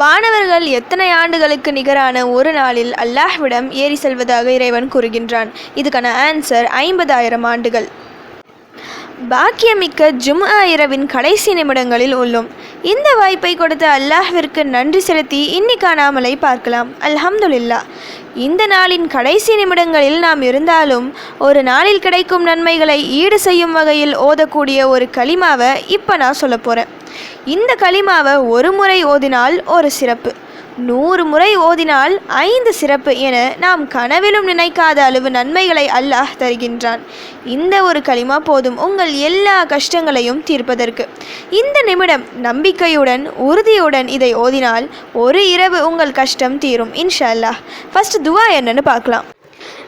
வானவர்கள் எத்தனை ஆண்டுகளுக்கு நிகரான ஒரு நாளில் அல்லாஹ்விடம் ஏறி செல்வதாக இறைவன் கூறுகின்றான். இதுக்கான ஆன்சர் ஐம்பதாயிரம் ஆண்டுகள். பாக்கியமிக்க ஜும்ஆ இரவின் கடைசி நிமிடங்களில் உள்ளோம். இந்த வாய்ப்பை கொடுத்த அல்லாஹ்விற்கு நன்றி செலுத்தி இன்னிக்கான காணாமலை பார்க்கலாம். அல்ஹம்துலில்லா. இந்த நாளின் கடைசி நிமிடங்களில் நாம் இருந்தாலும் ஒரு நாளில் கிடைக்கும் நன்மைகளை ஈடு செய்யும் வகையில் ஓதக்கூடிய ஒரு களிமாவை இப்போ நான் சொல்ல போகிறேன் இந்த களிமாவை ஒரு முறை ஓதினால் ஒரு சிறப்பு. நூறு முறை ஓதினால் ஐந்து சிறப்பு என நாம் கனவிலும் நினைக்காத அளவு நன்மைகளை அல்லாஹ் தருகின்றான். இந்த ஒரு களிமா போதும் உங்கள் எல்லா கஷ்டங்களையும் தீர்ப்பதற்கு. இந்த நிமிடம் நம்பிக்கையுடன் உறுதியுடன் இதை ஓதினால் ஒரு இரவு உங்கள் கஷ்டம் தீரும் இன்ஷா அல்லாஹ். ஃபர்ஸ்ட் துவா என்னன்னு பார்க்கலாம்.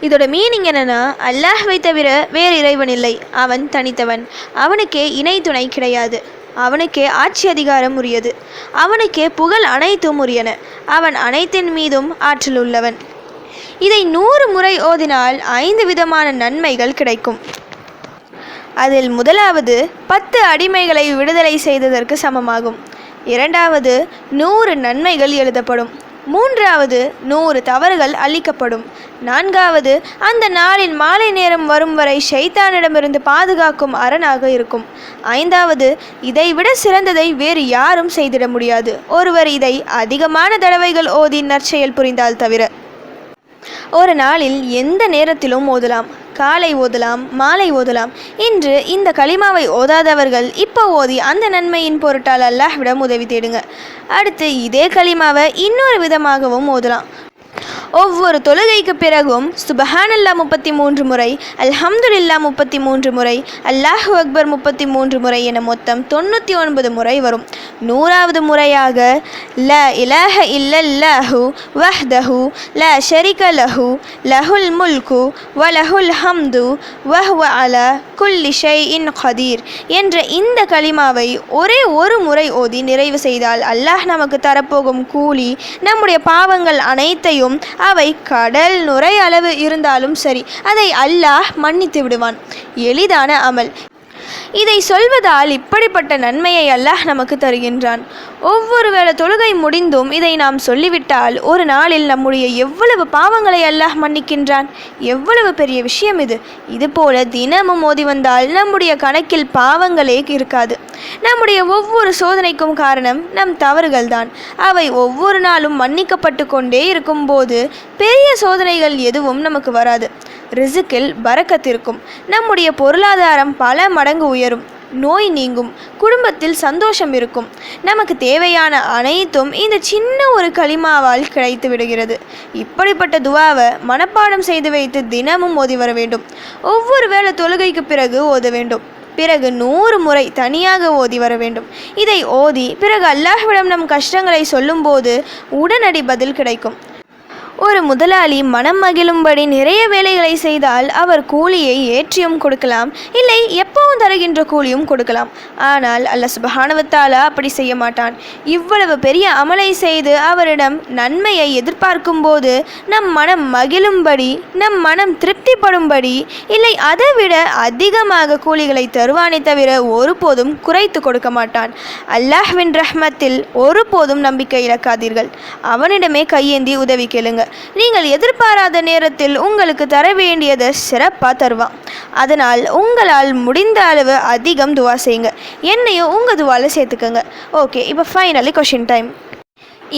இதோட மீனிங் என்னென்னா அல்லாஹ்வை தவிர வேறு இறைவன் இல்லை. அவன் தனித்தவன். அவனுக்கே இணை துணை கிடையாது. அவனுக்கே ஆட்சி அதிகாரம் உரியது. அவனுக்கே புகழ் அனைத்தும் உரியன. அவன் அனைத்தின் மீதும் ஆற்றல் உள்ளவன். இதை நூறு முறை ஓதினால் ஐந்து விதமான நன்மைகள் கிடைக்கும். அதில் முதலாவது பத்து அடிமைகளை விடுதலை செய்ததற்கு சமமாகும். இரண்டாவது நூறு நன்மைகள் எழுதப்படும். மூன்றாவது நூறு தவறுகள் அளிக்கப்படும் நான்காவது அந்த நாளின் மாலை நேரம் வரும் வரை ஷைத்தானிடமிருந்து பாதுகாக்கும் அரணாக இருக்கும். ஐந்தாவது இதைவிட சிறந்ததை வேறு யாரும் செய்திட முடியாது. ஒருவர் இதை அதிகமான தடவைகள் ஓதி நற்செயல் புரிந்தால் தவிர ஒரு நாளில் எந்த நேரத்திலும் ஓதலாம். காலை ஓதலாம் மாலை ஓதலாம். இன்று இந்த களிமாவை ஓதாதவர்கள் இப்போ ஓதி அந்த நன்மையின் பொருட்டால் அல்லாஹ்விடம் உதவி தேடுங்க. அடுத்து இதே களிமாவை இன்னொரு விதமாகவும் ஓதலாம். ஒவ்வொரு தொழுகைக்கு பிறகும் சுபஹானல்லா முப்பத்தி மூன்று முறை அல்ஹம்துலில்லா முப்பத்தி மூன்று முறை அல்லாஹு அக்பர் முப்பத்தி மூன்று முறை என மொத்தம் தொண்ணூற்றி ஒன்பது முறை வரும். நூறாவது முறையாக ல இலஹ இல்லல்லாஹு வஹ்தஹு ல ஷரிக லஹு லஹுல் முல்கு வ லஹுல் ஹம்து வஹ்வ அல குல்லி ஷை இன் ஹதீர் என்ற இந்த களிமாவை ஒரே ஒரு முறை ஓதி நிறைவு செய்தால் அல்லாஹ் நமக்கு தரப்போகும் கூலி நம்முடைய பாவங்கள் அனைத்தையும் அவை கடல் நுரை அளவு இருந்தாலும் சரி அதை அல்லாஹ் மன்னித்து விடுவான். எளிதான அமல். இதை சொல்வதால் இப்படிப்பட்ட நன்மையை அல்லாஹ் நமக்கு தருகின்றான். ஒவ்வொரு வேளை தொழுகை முடிந்தும் இதை நாம் சொல்லிவிட்டால் ஒரு நாளில் நம்முடைய எவ்வளவு பாவங்களை அல்லாஹ் மன்னிக்கின்றான்? எவ்வளவு பெரிய விஷயம் இது. இதுபோல தினமும் மோதி வந்தால் நம்முடைய கணக்கில் பாவங்களே இருக்காது. நம்முடைய ஒவ்வொரு சோதனைக்கும் காரணம் நம் தவறுகள்தான் அவை ஒவ்வொரு நாளும் மன்னிக்கப்பட்டு கொண்டே இருக்கும்போது பெரிய சோதனைகள் எதுவும் நமக்கு வராது. ரிசுக்கில் பறக்கத்திருக்கும். நம்முடைய பொருளாதாரம் பல மடங்கு உயரும். நோய் நீங்கும். குடும்பத்தில் சந்தோஷம் இருக்கும். நமக்கு தேவையான அனைத்தும் இந்த சின்ன ஒரு களிமாவால் கிடைத்து விடுகிறது. இப்படிப்பட்ட துவாவை மனப்பாடம் செய்து வைத்து தினமும் ஓதி வர வேண்டும். ஒவ்வொரு வேளை தொழுகைக்கு பிறகு ஓத வேண்டும். பிறகு நூறு முறை தனியாக ஓதி வர வேண்டும். இதை ஓதி பிறகு அல்லாஹ்விடம் நம் கஷ்டங்களை சொல்லும்போது உடனடி பதில் கிடைக்கும். ஒரு முதலாளி மனம் மகிழும்படி நிறைய வேலைகளை செய்தால் அவர் கூலியை ஏற்றியும் கொடுக்கலாம். இல்லை எப்பவும் தருகின்ற கூலியும் கொடுக்கலாம். ஆனால் அல்ல சுபஹானவத்தாலா அப்படி செய்ய மாட்டான். இவ்வளவு பெரிய அமலை செய்து அவரிடம் நன்மையை எதிர்பார்க்கும் போது நம் மனம் மகிழும்படி நம் மனம் திருப்திப்படும்படி இல்லை அதைவிட அதிகமாக கூலிகளை தருவானே தவிர ஒருபோதும் குறைத்து கொடுக்க மாட்டான். அல்லாஹ்வின் ரஹ்மத்தில் ஒருபோதும் நம்பிக்கை இழக்காதீர்கள். அவனிடமே கையேந்தி உதவி நீங்கள் எதிர்பாராத நேரத்தில் உங்களுக்கு தர வேண்டியதை சிறப்பாக தருவான். அதனால் உங்களால் முடிந்த அளவு அதிகம் துவா செய்யுங்க. என்னையும் உங்கள் துவாவில் சேர்த்துக்கோங்க. ஓகே இப்போ ஃபைனலி கொஷின் டைம்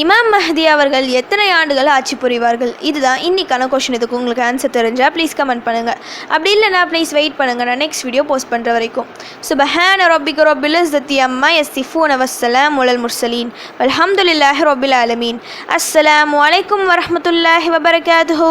இமாம் மஹதி அவர்கள் எத்தனை ஆண்டுகள் ஆட்சி புரிவார்கள்? இதுதான் இன்னைக்கான கொஷின் இதுக்கு உங்களுக்கு ஆன்சர் தெரிஞ்சால் ப்ளீஸ் கமெண்ட் பண்ணுங்கள் அப்படி இல்லைனா ப்ளீஸ் வெயிட் பண்ணுங்கள் நான் நெக்ஸ்ட் வீடியோ போஸ்ட் பண்ணுற வரைக்கும். சுபஹான ரொபிக ரொபில் இஸ்ஸத்தி அம்மா எஸ் யஸ்திஃபூன் வஸ்ஸலாம் உலல் முர்சலீன் அலமதுல்லாஹ் ரொபில் அலமீன் அஸ்ஸலாமு வலைக்கம் வரமத்துல்லாஹி வபரகாத்துஹு.